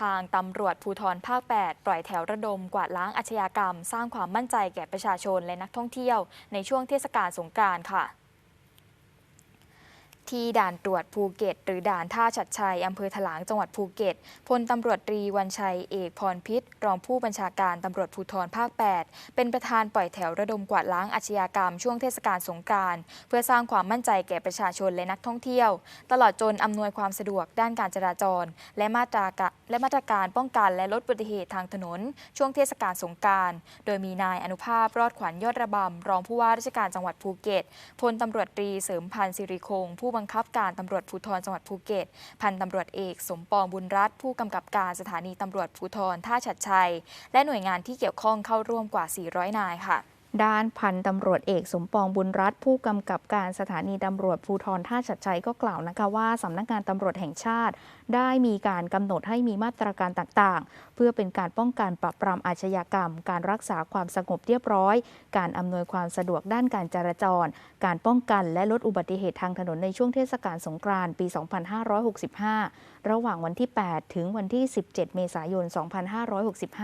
ทางตำรวจภูธรภาค 8 ปล่อยแถวระดมกวาดล้างอาชญากรรม สร้างความมั่นใจแก่ประชาชนและนักท่องเที่ยว ในช่วงเทศกาลสงกรานต์ค่ะ ที่ด่านตรวจภูเก็ต หรือด่านท่าชัดชัยอำเภอถลางจังหวัดภูเก็ตพลตำรวจตรีวันชัยเอกพรพิษรองผู้บัญชาการตำรวจภูธรภาค 8 เป็นประธานปล่อยแถวระดมกวาดล้างอาชญากรรมช่วงเทศกาลสงกานต์เพื่อสร้างความมั่นใจแก่ประชาชนและนักท่องเที่ยว ตลอดจนอำนวยความสะดวกด้านการจราจร และมาตรากและมาตรการป้องกันและลดอุบัติเหตุทางถนน ช่วงเทศกาลสงกานต์โดยมีนายอนุภาพรอดขวัญยอดระบำรองผู้ว่าราชการจังหวัดภูเก็ตพลตำรวจตรีเสริมพันธ์สิริคงผู้บังคับการตำรวจภูธรจังหวัดภูเก็ต พันตำรวจเอก สมปองบุญรัตน์ผู้กำกับการสถานีตำรวจภูธรท่าชัดชัย และหน่วยงานที่เกี่ยวข้องเข้าร่วมกว่า 400 นายค่ะ ด้านพันตำรวจเอกสมปองบุญรัตน์ผู้กำกับการสถานีตำรวจภูธรท่าชัดชัยก็กล่าวนะคะว่าสำนักงานตำรวจแห่งชาติ ได้มีการกำหนดให้มีมาตรการต่างๆ เพื่อเป็นการป้องกันปราบปรามอาชญากรรม การรักษาความสงบเรียบร้อย การอำนวยความสะดวกด้านการจราจร การป้องกันและลดอุบัติเหตุทางถนนในช่วงเทศกาลสงกรานต์ปี 2565 ระหว่างวันที่ 8 ถึงวันที่ 17 เมษายน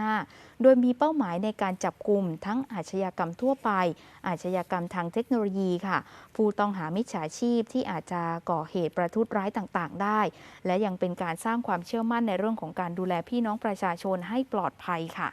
2565 โดยมีเป้าหมายในการจับกลุ่มทั้งอาชญากรรมทั่วไป อาชญากรรมทางเทคโนโลยีค่ะ ผู้ต้องหามิจฉาชีพที่อาจจะก่อเหตุประทุษร้ายต่างๆ ได้ และยังเป็นการสร้างความเชื่อมั่นในเรื่องของการดูแลพี่น้องประชาชนให้ปลอดภัยค่ะ